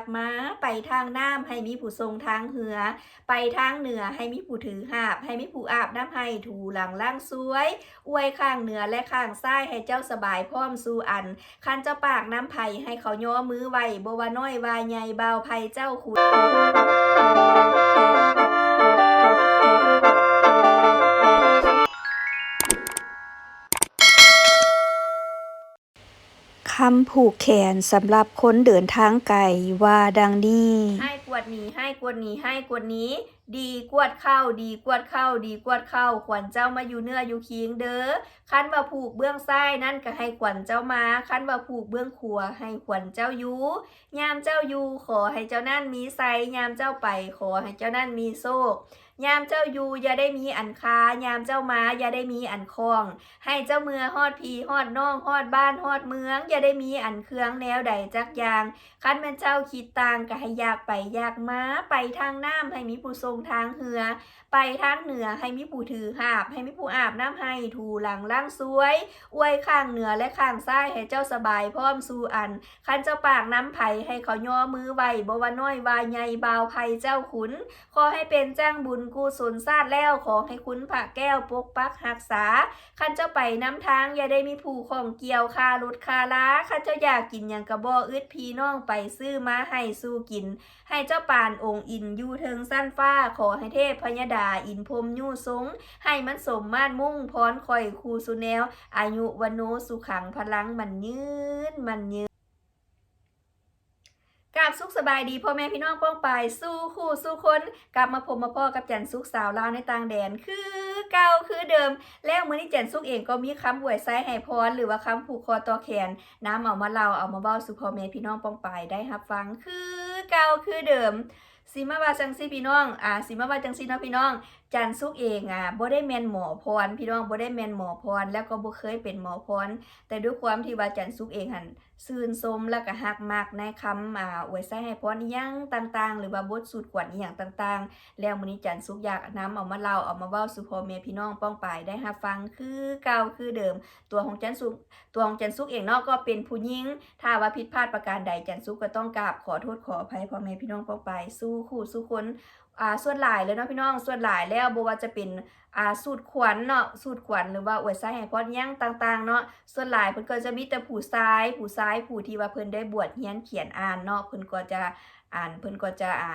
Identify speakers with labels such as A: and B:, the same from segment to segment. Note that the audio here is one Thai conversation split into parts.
A: ากมาไปทางน้ำให้มีผู้ทรงทางเหือ ไปทางเหนือให้มีผู้ถือหาบ ให้มีผู้อาบน้ำให้ถูหลังล่างสวย อวยข้างเหนือและข้างซ้ายให้เจ้าสบายพร้อมสู่อัน คันเจ้าปากน้ำไผ่ให้เขาย่อมือไว้บวาน้อยวาใหญ่เบาไผ่เจ้าขุด
B: คำผูกแขนสำหรับคนเดินทางไกลว่าดังนี้
A: ให้กวดหนีให้กวดหนีให้กวดหนี้ดีกวดเข้าดีกวดเข้าดีกวดเข้าขวัญเจ้ามาอยู่เนื้ออยู่คิงเด้อคันว่าผูกเบื้องซ้ายนั่นก็ให้ขวัญเจ้ามาคันว่าผูกเบื้องขวาให้ขวัญเจ้าอยู่ยามเจ้าอยู่ขอให้เจ้านั่นมีไซยามเจ้าไปขอให้เจ้านั่นมีโซก ยามเจ้าอยู่อย่าได้มีอันคายามเจ้ามาอย่าได้มีอันคลอง ให้เจ้าเมือฮอดพีฮอดน้องฮอดบ้านฮอดเมือง อย่าได้มีอันเครื่องแนวใดจักอย่าง คันแม่นเจ้าคิดต่างก็ให้อยากไปอยากมาไปทางน้ำให้มีผู้ทรงทางเหือ ไปทางเหนือให้มีผู้ถือหาบ ให้มีผู้อาบน้ำให้ถูหลังล่างสวยอวยข้างเหนือและข้างซ้ายให้เจ้าสบายพร้อมสู่อัน คันเจ้าปากน้ำไผ่ให้เขาย่อมือไว้บ่ว่าน้อยวาใหญ่บาวไผ่เจ้าขุนขอให้เป็นจ้างบุญกุศลซาดแล้วขอให้คุณพระแก้วปกปักรักษาคันเจ้าไปน้ำทางอย่าได้มีผู้ของเกี่ยวคารถคาล้าคันเจ้าอยากกินอย่างกระบอกอึดพี่น้องไปซื้อมาให้สู้กิน ให้เจ้าปานองค์อินอยู่เทิงสั้นฟ้าขอให้เทพพญดาอินพรมยู่สงให้มันสมมาตรมุ่งพรคอยคูสุแนว อายุวันโนสุขังพลังมันยืนมันยืน กราบสุขสบายดีพ่อแม่พี่น้องป้องปายสู้คู่สู้คนกลับมาพบมาพ่อกับจันสุขสาวลาวในต่างแดนคือเก่าคือเดิม แล้วมื้อนี้จันสุขเองก็มีคำอวยไซให้พรหรือว่าคำผูกคอต่อแขนน้ำเอามาเล่าเอามาเบ้าสู่พ่อแม่พี่น้องป้องปายได้รับฟังคือเก่าคือเดิมสิมาว่าจังซี่พี่น้อง อ่าสิมาว่าจังซี่เนาะพี่น้อง จันสุกเองอะบ่ได้แมนหมอพรพี่น้องบ่ได้แมนหมอพรแล้วก็บ่เคยเป็นหมอพรแต่ด้วยความที่ว่าจันสุกเองหันซื่นสมแล้วก็ฮักมากในคำอ่าอวยใส่ให้พรอีหยังต่างๆ หรือว่าบทสูตรกวนอีหยังต่างๆ แล้วมื้อนี้จันสุกอยากนำเอามาเล่าเอามาเว้าสู่พ่อแม่พี่น้องป้องปายได้รับฟังคือเก่าคือเดิม ตัวของจันสุกตัวของจันสุกเองเนาะก็เป็นผู้หญิงถ้าว่าผิดพลาดประการใดจันสุกก็ต้องกราบขอโทษขออภัยพ่อแม่พี่น้องป้องปายสู้คู่สู้คน อ่าส่วนหลายเลยเนาะพี่น้องส่วนหลายแล้วบ่ว่าจะเป็นอ่าสูตรขวัญเนาะสูตรขวัญหรือว่าอวยไส้ให้พอดหยังต่างๆเนาะส่วนหลายเพิ่นก็จะมีแต่ผู้ซ้ายผู้ซ้ายผู้ที่ว่าเพิ่นได้บวชเรียนเขียนอ่านเนาะเพิ่นก็จะอ่านเพิ่นก็จะอ่า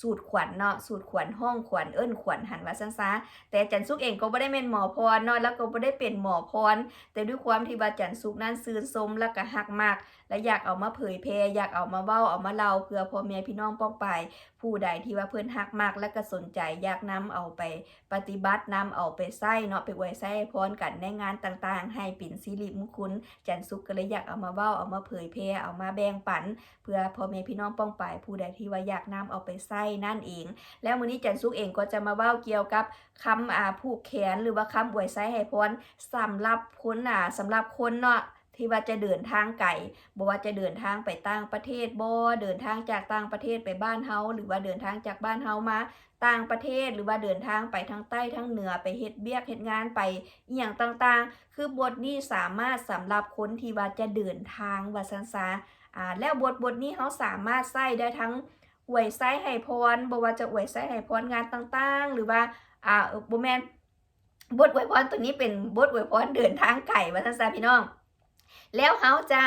A: สูตรขวัญเนาะสูตรขวัญห้องขวัญเอิ้นขวัญหันว่าซันซะแต่จันสุกเองก็บ่ได้เป็นหมอพรเนาะแล้วก็บ่ได้เป็นหมอพรแต่ด้วยความที่ว่าจันสุกนั้นซื่นสมแล้วก็ฮักมากและอยากเอามาเผยแพร่อยากเอามาเว้าเอามาเล่าเพื่อพ่อแม่พี่น้องป้องไปผู้ใดที่ว่าเพิ่อนฮักมากและก็สนใจอยากนำเอาไปปฏิบัตินำเอาไปใส่เนาะไปอวยใส่พรกันในงานต่างๆ ให้เป็นสิริมงคลจันสุกก็เลยอยากเอามาเว้าเอามาเผยแพร่เอามาแบ่งปัน เพื่อพ่อแม่พี่น้องป้องไปายผู้ใดที่ว่าอยากนำเอาไปใส่นั่นเอง แล้วมื้อนี้จันสุกเองก็จะมาเว้าเกี่ยวกับคำอ่าผูกแขนหรือว่าคำอวยใส่ให้พรสำหรับคนอ่าสำหรับคนเนาะ ที่ว่าจะเดินทางไกลบ่ว่าจะเดินทางไปต่างประเทศบ่เดินทางจากต่างประเทศไปบ้านเฮาหรือว่าเดินทางจากบ้านเฮามาต่างประเทศหรือว่าเดินทางไปทางใต้ทางเหนือไปเฮ็ดเบียกเฮ็ดงานไปอีหยังต่างๆ คือบทนี้สามารถสำหรับคนที่ว่าจะเดินทางว่าซั่นซะอ่าแล้วบทบทนี้เฮาสามารถใช้ได้ทั้งอวยไส้ให้พรบ่ว่าจะอวยไส้ให้พรงานต่างๆ หรือว่าอ่าบ่แม่นบทอวยพรตัวนี้เป็นบทอวยพรเดินทางไกลว่าซั่นซะพี่น้อง แล้วเขาจะ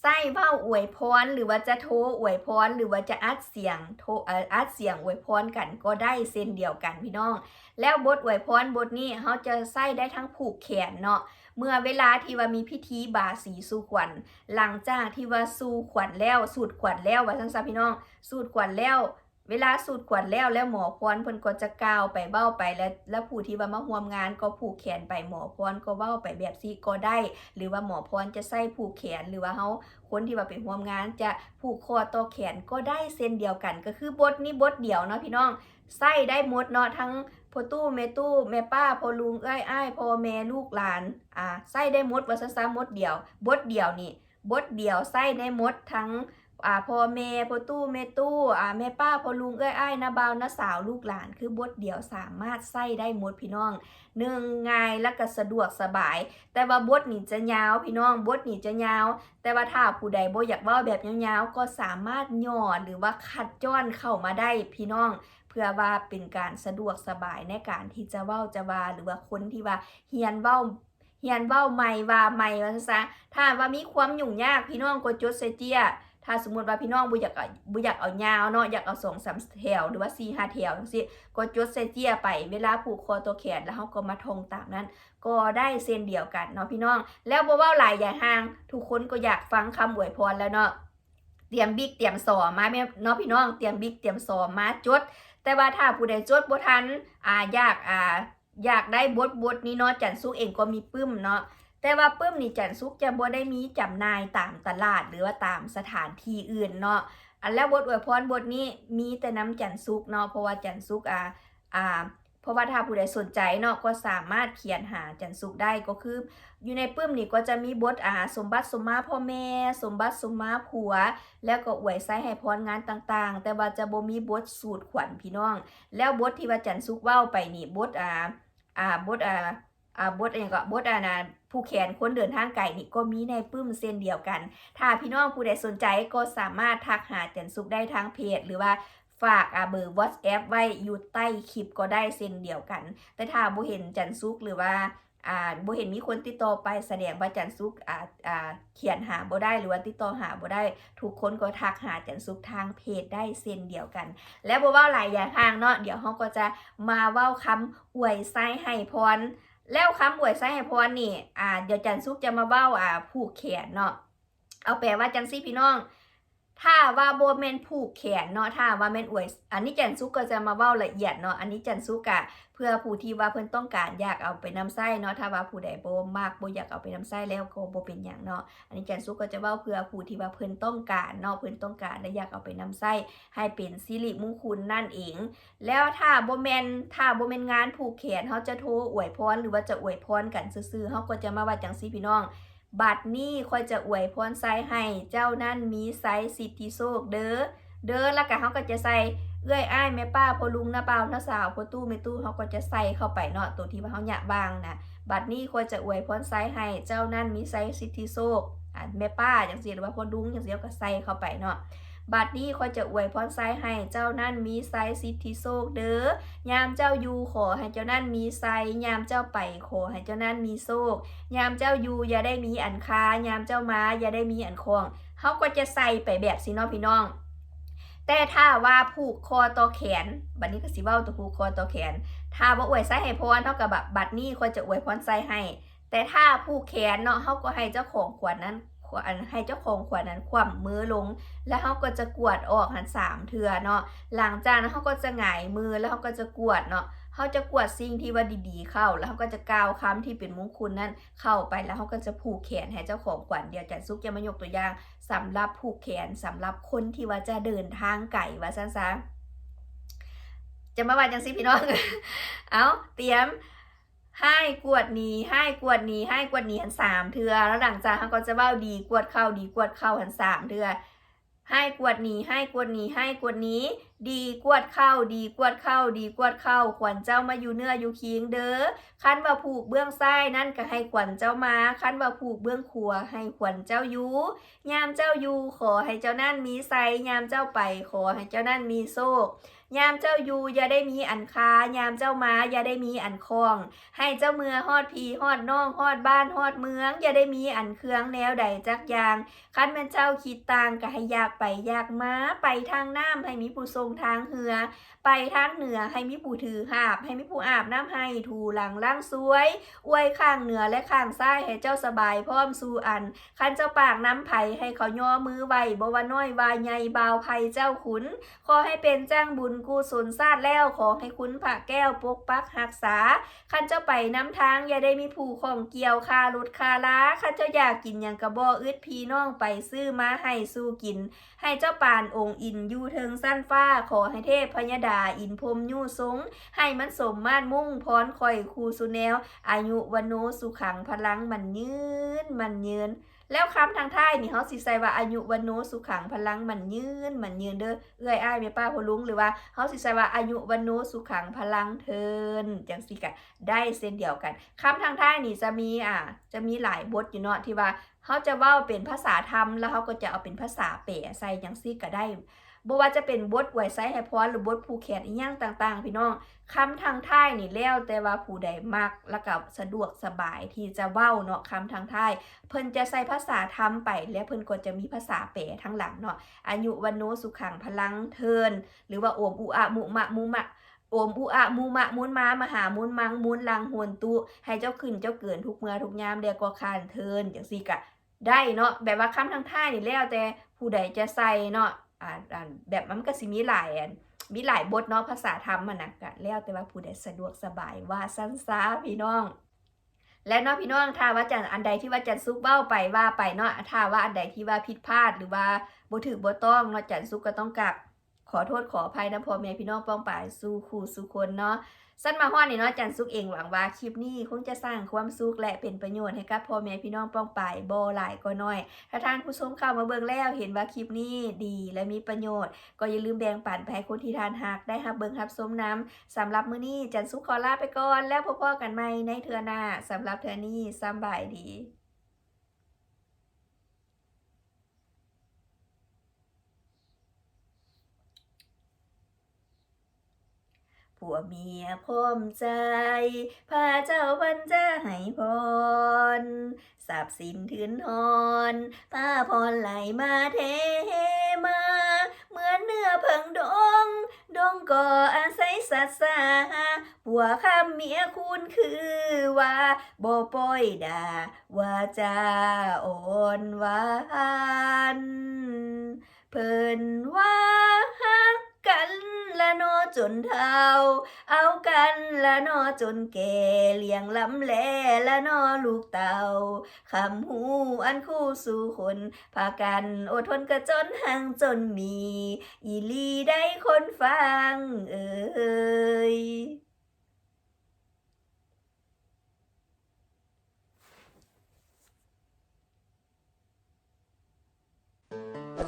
A: ใส่เว้าอวยพรหรือว่าจะโทรอวยพรหรือว่าจะอัดเสียงโทรอัดเสียงอวยพรกันก็ได้เส้นเดียวกันพี่น้อง แล้วบทอวยพรบทนี้เขาจะใส่ได้ทั้งผูกแขนเนาะเมื่อเวลาที่ว่ามีพิธีบาสีสู่ขวัญหลังจากที่ว่าสู่ขวัญแล้วสูตรขวัญแล้วว่าซั่นซะพี่น้องสูตรขวัญแล้ว เวลาสูตรขวัญแล้วแล้วหมอพรเพิ่นก็จะกล่าวไปเบ้าไปแล้วแล้วผู้ที่ว่ามาร่วมงานก็ผูกแขนไปหมอพรก็เว้าไปแบบซี่ก็ได้ หรือว่าหมอพรจะใส่ผูกแขนหรือว่าเฮาคนที่ว่าไปร่วมงานจะผูกคอต่อแขนก็ได้เส้นเดียวกัน ก็คือบทนี้บทเดียวเนาะพี่น้องใส่ได้หมดเนาะทั้งพ่อตู้แม่ตู้แม่ป้าพ่อลุงเอ้ยอ้ายพ่อแม่ลูกหลานอ่าใส่ได้หมดว่าซั่นๆหมดเดียวบทเดียวนี่บทเดียวใส่ได้หมดทั้ง อ่าพ่อแม่พ่อตู้แม่ตู้อ่าแม่ป้าพ่อลุงเอ้ยอ้ายนาบ่าวนาสาวลูกหลาน คือบทเดียวสามารถใส่ได้หมดพี่น้องหนึ่งง่ายและก็สะดวกสบาย แต่ว่าบทนี่จะยาวพี่น้องบทนี่จะยาว แต่ว่าถ้าผู้ใดบ่อยากเว้าแบบยาวๆก็สามารถย่อหรือว่าคัดจ้อนเข้ามาได้พี่น้อง เพื่อว่าเป็นการสะดวกสบายในการที่จะเว้าจะว่าหรือว่าคนที่ว่าเฮียนเว้าเฮียนเว้าใหม่ว่าใหม่ว่าซะถ้าว่ามีความยุ่งยากพี่น้องก็จดใส่เจีย ถ้าสมมติว่าพี่น้องบ่อยากเอาบ่อยากเอายาวเนาะอยากเอาสองสามแถวหรือว่าสี่ห้าแถวจังซี่ก็จดใส่เจียไปเวลาผูกคอตัวแขนแล้วเฮาก็มาทงตามนั้น ก็ได้เส้นเดียวกันเนาะพี่น้อง แล้วบ่เว้าหลายอย่าห่าง ทุกคนก็อยากฟังคำอวยพรแล้วเนาะเตรียมบิ๊กเตรียมสอมาแม่เนาะพี่น้องเตรียมบิ๊กเตรียมสอมาจด แต่ว่าถ้าผู้ใดจดบ่ทันอ่ายากอ่าอยากได้บทบทนี้เนาะจันซุกเองก็มีปึ้มเนาะ แต่ว่าปึ้มนี่จันซุกจะบ่ได้มีจำหน่ายตามตลาดหรือว่าตามสถานที่อื่นเนาะอันแล้วบทอวยพรบทนี้มีแต่น้ำจันซุกเนาะเพราะว่าจันซุกอ่าอ่าเพราะว่าถ้าผู้ใดสนใจเนาะก็สามารถเขียนหาจันซุกได้ก็คือ อยู่ในปึ้มนี่ก็จะมีบทอ่าสมบัติสมมาพ่อแม่ สมบัติสมมาผัว แล้วก็อวยไส้ให้พรงานต่างๆ แต่ว่าจะบ่มีบทสูตรขวัญพี่น้อง แล้วบทที่ว่าจันซุกเว้าไปนี่บทอ่าอ่าบทอ่า อ่าบทเองก็บทอ่านะผู้แขนคนเดินทางไกลนี่ก็มีในปึ้มเส้นเดียวกัน ถ้าพี่น้องผู้ใดสนใจก็สามารถทักหาจันซุกได้ทางเพจ หรือว่าฝากเบอร์ WhatsApp ไว้อยู่ใต้คลิปก็ได้เส้นเดียวกัน แต่ถ้าบ่เห็นจันซุกหรือว่าอ่าบ่เห็นมีคนติดต่อไปแสดงว่าจันซุกอ่าอ่าเขียนหาบ่ได้หรือว่าติดต่อหาบ่ได้ทุกคนก็ทักหาจันซุกทางเพจได้เส้นเดียวกัน แล้วบ่เว้าหลายอย่างทางเนาะเดี๋ยวเฮาก็จะมาเว้าคำอวยไส้ให้พร แล้วคำบวยไส้ให้พรนี่ อ่า เดี๋ยวจันซุกจะมาเบ้าอ่าผูกแขนเนาะ เอาแปลว่าจังซี่พี่น้อง ถ้าว่าโบแมนผูกแขนเนาะถ้าว่าแมนอวยอันนี้จันซุกก็จะมาเว้าละเอียดเนาะอันนี้จันซุกอะเพื่อผู้ที่ว่าเพิ่นต้องการอยากเอาไปนำไส้เนาะถ้าว่าผู้ใดโบมากโบอยากเอาไปนำไส้แล้วก็โบเป็นหยังเนาะอันนี้จันซุกก็จะเว้าเพื่อผู้ที่ว่าเพิ่นต้องการเนาะเพิ่นต้องการและอยากเอาไปนำไส้ให้เป็นสิริมงคลนั่นเอง แล้วถ้าโบแมนถ้าโบแมนงานผูกแขนเฮาจะโทรอวยพรหรือว่าจะอวยพรกันซื่อๆเฮาก็จะมาว่าจังซี่พี่น้อง บัดนี้ค่อยจะอวยพรใส่ให้เจ้านั่นมีไซสิทธิโชคเด้อเด้อแล้วก็เขาก็จะใส่เอื้อยอ้ายแม่ป้าพ่อลุงน้าเปาน้าสาวพ่อตู้แม่ตู้เขาก็จะใส่เข้าไปเนาะตัวที่ว่าเขาหยากบางนะบัดนี้ค่อยจะอวยพรใส่ให้เจ้านั่นมีไซสิทธิโชคแม่ป้าจังเสียหรือว่าพ่อลุงอย่างเสียก็ใส่เข้าไปเนาะ บัดนี้คอยจะอวยพรไซให้เจ้านั่นมีไซสิทธิโชคเด้อยามเจ้าอยู่ขอให้เจ้านั่นมีไซยามเจ้าไปขอให้เจ้านั่นมีโชคยามเจ้าอยู่อย่าได้มีอันคายามเจ้ามาอย่าได้มีอันคองเขาก็จะใส่ไปแบบสิเน้องพี่น้อง แต่ถ้าว่าผูกคอต่อแขน บัดนี้ก็สิเว้าตัวผูกคอต่อแขน ถ้าว่าอวยไซให้พรเท่ากับแบบบัดนี้คอยจะอวยพรไซให้ แต่ถ้าผูกแขนเนาะเขาก็ให้เจ้าของขวดนั้น ขวดให้เจ้าของขวดนั้นคว่ำมือลง แล้วเขาก็จะกวดออกหันสามเทือเนาะหลังจากนั้นเขาก็จะหงายมือแล้วเขาก็จะกวดเนาะเขาจะกวดสิ่งที่ว่าดีๆเข้า แล้วเขาก็จะกาวคำที่เป็นมงคลนั้นเข้าไปแล้วเขาก็จะผูกแขนให้เจ้าของขวัญเดียวจันซุกจะมายกตัวอย่างสำหรับผูกแขนสำหรับคนที่ว่าจะเดินทางไกลว่าซั่นซะจะมาว่าจังสิพี่น้อง เอาเตรียม ให้กวดนีให้กวดนีให้กวดนีหันสามเทือแล้วหลังจากเขาก็จะเบ้าดีกวดเข้าดีกวดเข้าหันสามเทือให้กวดนีให้กวดนีให้กวดนีดีกวดเข้าดีกวดเข้าดีกวดเข้าขวัญเจ้ามาอยู่เนื้ออยู่คิงเด้อคันว่าผูกเบื้องซ้นั่นก็ให้ขวัญเจ้ามาคันว่าผูกเบื้องขวให้ขวัญเจ้าอยู่ยามเจ้าอยู่ขอให้เจ้านั่นมีไซยามเจ้าไป ขอให้เจ้านั่นมีโซก ยามเจ้าอยู่อย่าได้มีอันคายามเจ้ามาอย่าได้มีอันคอง ให้เจ้าเมือฮอดพีฮอดน้องฮอดบ้านฮอดเมือง อย่าได้มีอันเครื่องแนวใดจักอย่าง คันแม่นเจ้าคิดต่างก็ให้อยากไปอยากมาไปทางน้ำให้มีผู้ทรงทางเหือ ไปทางเหนือให้มีผู้ถือหาบ ให้มีผู้อาบน้ำให้ถูหลังล่างสวยอวยข้างเหนือและข้างซ้ายให้เจ้าสบายพร้อมสู่อัน คันเจ้าปากน้ำไผ่ให้เขาย่อมือไว้บ่ว่าน้อยว่าใหญ่บาวไผ่เจ้าขุนขอให้เป็นจ้างบุญกุศลซาดแล้วขอให้คุณพระแก้วปกปักหักษาขันเจ้าไปน้ำทางอย่าได้มีผู้ของเกี่ยวคารถคาล้าขันเจ้าอยากกินอย่างกระบออึดพี่น้องไปซื้อมาให้สู้กิน ให้เจ้าปานองค์อินอยู่เทิงสั้นฟ้าขอให้เทพพญดาอินพรมยู่สงให้มันสมมาตรมุ่งพรคอยคูสุแนว อายุวันโนสุขังพลังมันยืนมันยืน แล้วคำทางท้ายนี่เขาสิใส่ว่าอายุวันโนสุขังพลังมันยืนมันยืนเด้อเอื้อยอ้ายเม่ป้าพอลุงหรือว่าเขาสิใส่ว่าอายุวันโนสุขังพลังเทินจังซี่ก็ได้เส้นเดียวกันคำทางท้ายนี่จะมีอะจะมีหลายบทอยู่เนาะที่ว่าเขาจะเว้าเป็นภาษาธรรมแล้วเขาก็จะเอาเป็นภาษาเป๋ใส่จังซี่ก็ได้ บ่ว่าจะเป็นบทอวยไซให้พรหรือบทผูกแขนอีหยังต่างๆ พี่น้องคำทางท้ายนี่แล้วแต่ว่าผู้ใดมักแล้วก็สะดวกสบายที่จะเว้าเนาะคำทางท้ายเพิ่นจะใส่ภาษาธรรมไป และเพิ่นก็จะมีภาษาแปลทั้งหลังเนาะอายุวันโนสุขังพลังเทิน หรือว่าโอมอุอะมุมะมุมะโอมอุอะมุมะมุนมามหามุนมังมุนลังหวนตุให้เจ้าขึ้นเจ้าเกินทุกเมื่อทุกยามเดียก็คานเทินจังซี่ก็ได้เนาะแบบว่าคำทางท้ายนี่แล้วแต่ผู้ใดจะใส่เนาะ อ่าอ่าแบบมันก็สิมีหลายอันมีหลายบทเนาะภาษาธรรมมันนะก็แล้วแต่ว่าผู้ใดสะดวกสบายว่าสั้นซาพี่น้อง และเนาะพี่น้องถ้าว่าจันอันใดที่ว่าจันซุกเบ้าไปว่าไปเนาะถ้าว่าอันใดที่ว่าผิดพลาดหรือว่าบ่ถือบ่ต้องเนาะจันซุกก็ต้องกลับ ขอโทษขออภัยนะพ่อแม่พี่น้องป้องป่ายสู่คู่สู่คนเนาะสั้นมาฮอดนี่เนาะจันซุกเองหวังว่าคลิปนี้คงจะสร้างความสุขและเป็นประโยชน์ให้กับพ่อแม่พี่น้องป้องป่ายบ่หลายก็น้อย ถ้าท่านผู้ชมเข้ามาเบิ่งแล้วเห็นว่าคลิปนี้ดีและมีประโยชน์ ก็อย่าลืมแบ่งปันไปให้คนที่ทานหักได้รับเบิ่งรับชมน้ำสำหรับมื้อนี้จันสุขขอลาไปก่อนแล้วพบกันใหม่ในเทือหน้าสำหรับเทือนี้สบายดี ผัวเมียพร้อมใจ พาเจ้าพันจะให้พรทรัพย์สินถืนหอนป้าพรไหลมาเทมา เหมือนเนื้อเพิงดง ดงก็ออาศัยสัตสาผัวคำเมียคุณคือว่าบ่ปล่อยด่าว่าจะอ่อนหวานเพิ่นว่าฮักกัน ละนอจนเฒ่า เอากันละนอจนแก่เลี้ยงลำแลละนอลูกเต่าคำหูอันคู่สู่คนพากันอดทนกระจนห่างจนมี อีลีได้คนฟังเอ่ย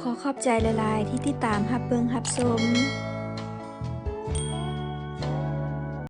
B: ขอขอบใจหลายที่ติดตามฮับเบิงฮับชม